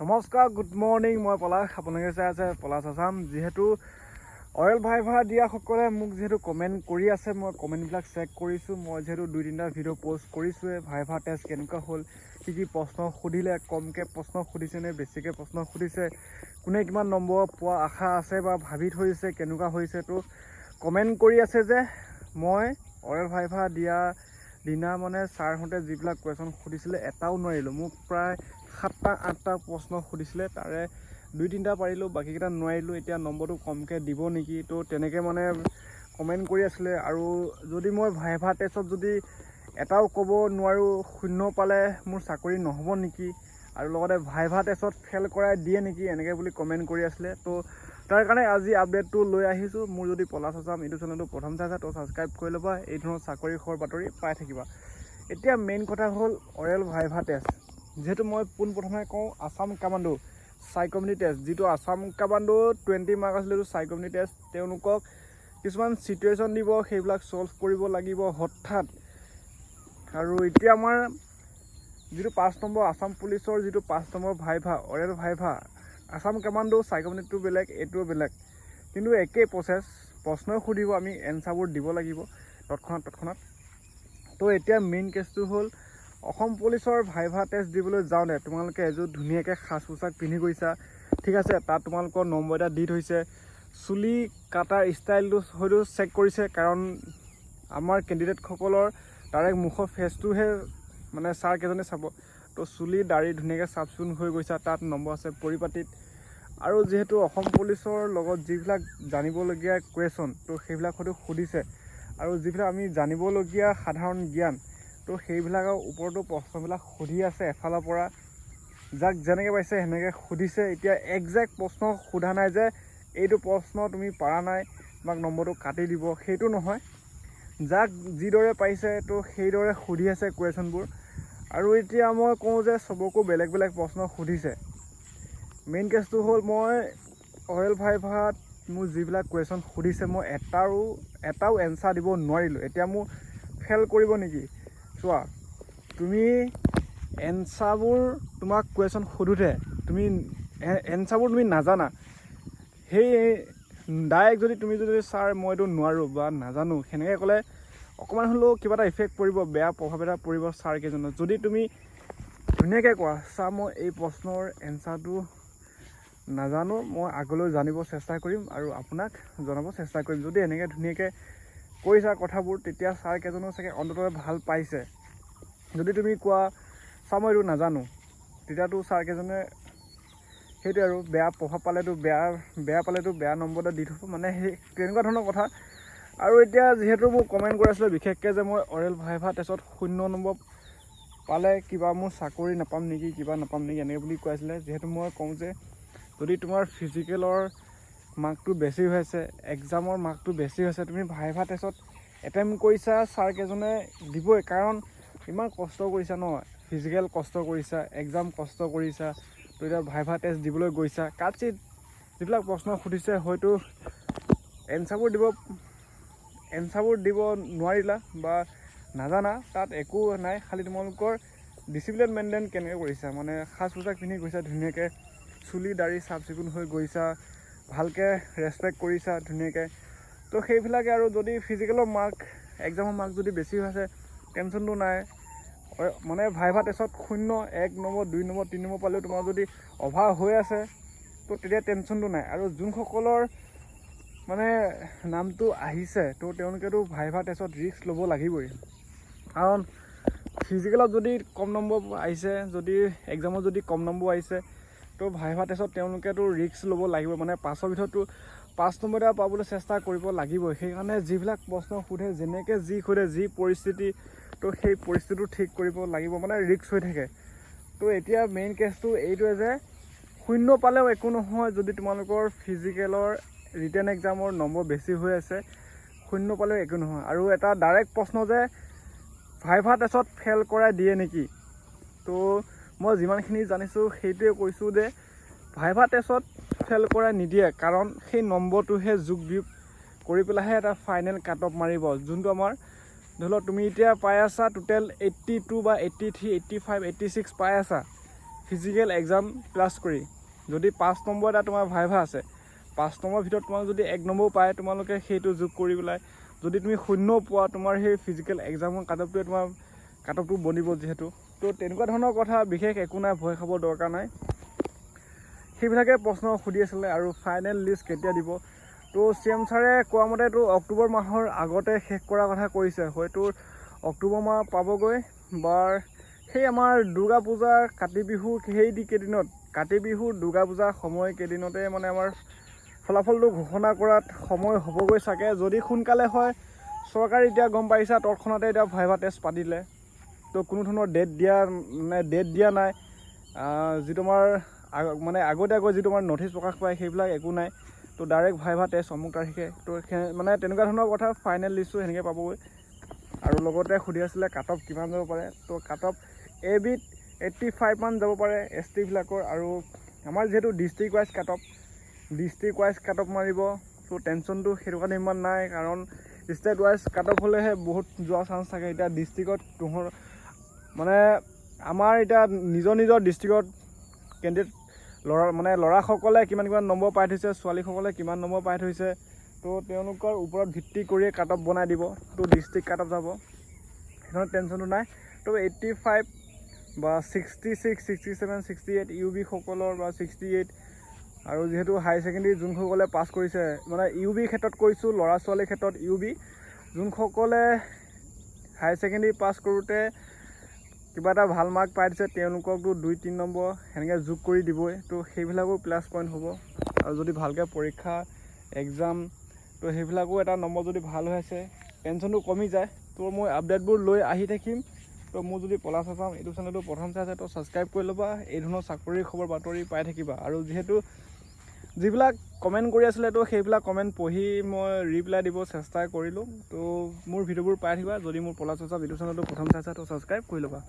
নমস্কাৰ good morning মই পলাশ আপোনালোকে চাই আছে পলাশ আছাম। যিহেতু অইল ভাইভা দিয়াসকলে মোক যিহেতু কমেণ্ট কৰি আছে মই কমেণ্টবিলাক চেক কৰিছোঁ মই যিহেতু দুই তিনিটা ভিডিঅ' পষ্ট কৰিছোঁৱে ভাইভা টেষ্ট কেনেকুৱা হ'ল কি কি প্ৰশ্ন সুধিলে কমকৈ প্ৰশ্ন সুধিছে নে বেছিকৈ প্ৰশ্ন সুধিছে কোনে কিমান নম্বৰ পোৱা আশা আছে বা ভাবি থৈছে কেনেকুৱা হৈছে তো কমেণ্ট কৰি আছে যে মই অইল ভাইভা দিয়া দিনা মানে ছাৰহঁতে যিবিলাক কুৱেশ্যন সুধিছিলে এটাও নোৱাৰিলোঁ মোক প্ৰায় সাতটা আঠটা প্ৰশ্ন সুধিছিলে তাৰে দুই তিনিটা পাৰিলোঁ বাকীকেইটা নোৱাৰিলোঁ এতিয়া নম্বৰটো কমকৈ দিব নেকি তো তেনেকৈ মানে কমেণ্ট কৰি আছিলে। আৰু যদি মই ভাইভা টেষ্টত যদি এটাও ক'ব নোৱাৰোঁ শূন্য পালে মোৰ চাকৰি নহ'ব নেকি? আৰু লগতে ভাইভা টেষ্টত ফেইল কৰাই দিয়ে নেকি এনেকৈ বুলি কমেণ্ট কৰি আছিলে। তো তাৰ কাৰণে আজি আপডেটটো লৈ আহিছোঁ। মোৰ যদি পলাশ আছাম ইউটিউব চেনেলটো প্ৰথম চাইছা তো ছাবস্ক্ৰাইব কৰি ল'বা। এই ধৰণৰ চাকৰি খবৰ বাতৰি পাই থাকিবা। এতিয়া মেইন কথা হ'ল অৰেল ভাইভা টেষ্ট যিহেতু মই পোনপ্ৰথমে কওঁ আছাম কামাণ্ডো। চাইকমিউনি টেষ্ট যিটো আছাম কামাণ্ডো টুৱেণ্টি মাৰ্ক আছিলে এইটো চাইকমিউনি টেষ্ট। তেওঁলোকক কিছুমান চিটুৱেশ্যন দিব সেইবিলাক ছল্ভ কৰিব লাগিব হঠাৎ। আৰু এতিয়া আমাৰ যিটো পাঁচ নম্বৰ আছাম পুলিচৰ যিটো পাঁচ number viva oral viva Assam commando চাইকমিউনিটো বেলেগ এইটোও বেলেগ। কিন্তু একেই প্ৰচেছ প্ৰশ্নই সুধিব আমি এনচাৰবোৰ দিব লাগিব তৎক্ষণাত তৎক্ষণাত। তো এতিয়া মেইন কেছটো হ'ল অসম পুলিচৰ ভাইভা টেষ্ট দিবলৈ যাওঁতে তোমালোকে এযোৰ ধুনীয়াকৈ সাজ পোছাক পিন্ধি গৈছা। ঠিক আছে তাত তোমালোকৰ নম্বৰ এটা দি থৈছে। চুলি কাটাৰ ষ্টাইলটো হয়তো চেক কৰিছে কাৰণ আমাৰ কেণ্ডিডেটসকলৰ ডাইৰেক্ট মুখৰ ফেচটোহে মানে ছাৰকেইজনে চাব। তো চুলি দাড়ি ধুনীয়াকৈ চাফ চিকুণ হৈ গৈছা তাত নম্বৰ আছে পৰিপাটিত। আৰু যিহেতু অসম পুলিচৰ লগত যিবিলাক জানিবলগীয়া কুৱেশ্যন তো সেইবিলাক হয়তো সুধিছে। আৰু যিবিলাক আমি জানিবলগীয়া সাধাৰণ জ্ঞান তো সেইবিলাকৰ ওপৰতো প্ৰশ্নবিলাক সুধি আছে এফালৰ পৰা। যাক যেনেকৈ পাইছে সেনেকৈ সুধিছে। এতিয়া একজেক্ট প্ৰশ্ন সোধা নাই যে এইটো প্ৰশ্ন তুমি পাৰা নাই তোমাক নম্বৰটো কাটি দিব সেইটো নহয়। যাক যিদৰে পাৰিছে তো সেইদৰে সুধি আছে কুৱেশ্যনবোৰ। আৰু এতিয়া মই কওঁ যে চবকো বেলেগ বেলেগ প্ৰশ্ন সুধিছে। মেইন কেছটো হ'ল মই অৰেল ভাইভাত মোৰ যিবিলাক কুৱেশ্যন সুধিছে মই এটাৰো এটাও এনচাৰ দিব নোৱাৰিলোঁ। এতিয়া মোৰ ফেইল কৰিব নেকি? চোৱা তুমি এনচাৰবোৰ তোমাক কুৱেশ্যন সোধোতে তুমি এনচাৰবোৰ তুমি নাজানা। সেই ডাইৰেক্ট যদি তুমি যদি ছাৰ মই এইটো নোৱাৰোঁ বা নাজানো সেনেকৈ ক'লে অকণমান হ'লেও কিবা এটা ইফেক্ট পৰিব বেয়া প্ৰভাৱ এটা পৰিব ছাৰকেইজনৰ যদি তুমি ধুনীয়াকৈ কোৱা ছাৰ মই এই প্ৰশ্নৰ এনচাৰটো নাজানো মই আগলৈ জানিব চেষ্টা কৰিম আৰু আপোনাক জনাব চেষ্টা কৰিম। যদি এনেকৈ ধুনীয়াকৈ কৈছা কথাবোৰ তেতিয়া ছাৰকেইজনেও চাগে অন্ততঃ ভাল পাইছে। যদি তুমি কোৱা ছাৰ মই এইটো নাজানো। তেতিয়াতো ছাৰকেইজনে সেইটোৱে আৰু বেয়া প্ৰভাৱ পালেতো বেয়া বেয়া পালেতো বেয়া নম্বৰ এটা দি থ'ব। মানে সেই তেনেকুৱা ধৰণৰ কথা। আৰু এতিয়া যিহেতু মোক কমেণ্ট কৰি আছিলে বিশেষকৈ যে মই অৰেল ভাইভা টেষ্টত শূন্য নম্বৰ পালে কিবা মোৰ চাকৰি নাপাম নেকি কিবা নাপাম নেকি এনেকৈ বুলি কৈ আছিলে। যিহেতু মই কওঁ যে যদি তোমাৰ ফিজিকেলৰ মাৰ্কটো বেছি হৈছে এক্সামৰ মাৰ্কটো বেছি হৈছে তুমি ভাইভা টেষ্টত এটেম্প কৰিছা ছাৰকেইজনে দিবই কাৰণ ইমান কষ্ট কৰিছা ন ফিজিকেল কষ্ট কৰিছা এক্সাম কষ্ট কৰিছা তো এতিয়া ভাইভা টেষ্ট দিবলৈ গৈছা কাটচিত যিবিলাক প্ৰশ্ন সুধিছে হয়তো এনচাৰবোৰ দিব এনচাৰবোৰ দিব নোৱাৰিলা বা নাজানা তাত একো নাই খালি তোমালোকৰ ডিচিপ্লিন মেইনটেইন কেনেকৈ কৰিছা মানে সাজ পোছাক পিন্ধি গৈছা ধুনীয়াকৈ চুলি দাড়ি চাফ চিকুণ হৈ গৈছা ভালকৈ ৰেচপেক্ট কৰিছা ধুনীয়াকৈ। তো সেইবিলাকে আৰু যদি ফিজিকেলৰ মাৰ্ক এক্সামৰ মাৰ্ক যদি বেছি হৈছে টেনশ্যনটো নাই। মানে ভাইভা টেষ্টত শূন্য এক নম্বৰ দুই নম্বৰ তিনি নম্বৰ পালেও তোমাৰ যদি অভাৰ হৈ আছে তো তেতিয়া টেনশ্যনটো নাই। আৰু যোনসকলৰ মানে নামটো আহিছে তো তেওঁলোকেতো ভাইভা টেষ্টত ৰিস্ক ল'ব লাগিবই। কাৰণ ফিজিকেলত যদি কম নম্বৰ আহিছে যদি এক্সামত যদি কম নম্বৰ আহিছে তো ভাইভা টেষ্টত তেওঁলোকেতো ৰিস্ক ল'ব লাগিব মানে পাঁচৰ ভিতৰতো পাঁচ নম্বৰ এটা পাবলৈ চেষ্টা কৰিব লাগিবই। সেইকাৰণে যিবিলাক প্ৰশ্ন সোধে, যেনেকৈ যি সোধে, যি পৰিস্থিতি, তো সেই পৰিস্থিতিটো ঠিক কৰিব লাগিব মানে ৰিস্ক হৈ থাকে। তো এতিয়া মেইন কেছটো এইটোৱে যে, শূন্য পালেও একো নহয় যদি তোমালোকৰ ফিজিকেলৰ ৰিটেন এক্সামৰ নম্বৰ বেছি হৈ আছে, শূন্য পালেও একো নহয়। আৰু এটা ডাইৰেক্ট প্ৰশ্ন যে ভাইভা টেষ্টত ফেইল কৰাই দিয়ে নেকি? তো মই যিমানখিনি জানিছোঁ সেইটোৱে কৈছোঁ যে ভাইভা টেষ্টত ফেইল কৰাই নিদিয়ে। কাৰণ সেই নম্বৰটোহে যোগ বিয়োগ কৰি পেলাইহে এটা ফাইনেল কাট অফ মাৰিব। যোনটো আমাৰ ধৰি লওক তুমি এতিয়া পাই আছা টোটেল এইট্টি টু বা eighty three eighty five eighty six পাই আছা ফিজিকেল এক্সাম প্লাছ কৰি। যদি পাঁচ নম্বৰ এটা তোমাৰ ভাইভা আছে পাঁচ নম্বৰ ভিতৰত তোমাক যদি এক নম্বৰ পায় তোমালোকে সেইটো যোগ কৰি পেলাই যদি তুমি শূন্য পোৱা তোমাৰ সেই ফিজিকেল এক্সামৰ কাট অফটোৱে তোমাৰ কাট অফটো বনিব যিহেতু। তো তেনেকুৱা ধৰণৰ কথা বিশেষ একো নাই ভয় খাব দৰকাৰ নাই। সেইবিলাকে প্ৰশ্ন সুধি আছিলে আৰু ফাইনেল লিষ্ট কেতিয়া দিব। তো চি এম ছাৰে কোৱা মতেতো অক্টোবৰ মাহৰ আগতে শেষ কৰাৰ কথা কৈছে হয়তো অক্টোবৰ মাহ পাবগৈ। বা সেই আমাৰ দুৰ্গা পূজা কাতি বিহু সেই কেইদিনত কাতি বিহু দুৰ্গা পূজা সময় কেইদিনতে মানে আমাৰ ফলাফলটো ঘোষণা কৰাত সময় হ'বগৈ চাগে। যদি সোনকালে হয় চৰকাৰে এতিয়া গম পাইছা তৎক্ষণাতে এতিয়া ভাইভা টেষ্ট পাতিলে। তো কোনো ধৰণৰ ডেট দিয়া মানে ডেট দিয়া নাই। আহ, যি তোমাৰ আগ- মানে আগতীয়াকৈ যি তোমাৰ ন'টিচ প্ৰকাশ পায় সেইবিলাক একো নাই। তো ডাইৰেক্ট ভাইভা টেষ্ট অমুক তাৰিখে। তো মানে তেনেকুৱা ধৰণৰ কথা ফাইনেল লিষ্টটো সেনেকৈ পাবগৈ। আৰু লগতে সুধি আছিলে কাট অফ কিমান যাব পাৰে। তো কাট অফ এ বিত এইট্টি ফাইভ মান যাব পাৰে এছ টিবিলাকৰ আৰু আমাৰ যিহেতু district wise cut off district wise cut off মাৰিব। তো টেনশ্যনটো সেইটো কাৰণে ইমান নাই। কাৰণ ষ্টেট ৱাইজ কাট অফ হ'লেহে বহুত যোৱা চান্স থাকে। এতিয়া ডিষ্ট্ৰিক্টত তোহৰ মানে আমাৰ এতিয়া নিজৰ নিজৰ ডিষ্ট্ৰিক্টত কেণ্ডিডেট ল'ৰা মানে ল'ৰাসকলে কিমান কিমান নম্বৰ পাই থৈছে ছোৱালীসকলে কিমান নম্বৰ পাই থৈছে তো তেওঁলোকৰ ওপৰত ভিত্তি কৰিয়ে কাট অফ বনাই দিব তো ডিষ্ট্ৰিক্ট কাট অফ যাব। সেইখনত টেনশ্যনটো নাই। তো এইট্টি ফাইভ বা sixty six sixty seven sixty eight U বিসকলৰ বা ছিক্সটি এইট আৰু যিহেতু হায়াৰ ছেকেণ্ডেৰী যোনসকলে পাছ কৰিছে মানে ইউ বিৰ ক্ষেত্ৰত কৈছোঁ ল'ৰা ছোৱালীৰ ক্ষেত্ৰত ইউ বি যোনসকলে হায়াৰ ছেকেণ্ডেৰী পাছ কৰোঁতে কিবা এটা ভালো মাৰ্ক পাই দিছে, তেওঁলোককতো দুই, তিনি নম্বৰ সেনেকৈ যোগ কৰি দিবই। তো সেইবিলাকো প্লাছ পইণ্ট হ'ব। আৰু যদি ভালকৈ পৰীক্ষা এক্সাম তো সেইবিলাকো এটা নম্বৰ যদি ভালো হৈ আছে টেনশ্যনটো কমি যায়। তো মই আপডেটবোৰ লৈ আহি থাকিম। তো মোৰ যদি পলাশ আছাম এইটো চেনেলটো প্ৰথম চাই আছে, তো ছাবস্ক্ৰাইব কৰি ল'বা। এই ধৰণৰ চাকৰিৰ খবৰ বাতৰি পাই থাকিবা। আৰু যিহেতু যিবিলাক কমেণ্ট কৰি আছিলে তো সেইবিলাক কমেণ্ট পঢ়ি মই ৰিপ্লাই দিব চেষ্টা কৰিলোঁ। তো মোৰ ভিডিঅ'বোৰ পাই থাকিবা। যদি মোৰ পলাশ আছাম ইউটিউব চেনেলটো প্ৰথম চাই আছা তো ছাবস্ক্ৰাইব কৰি ল'বা।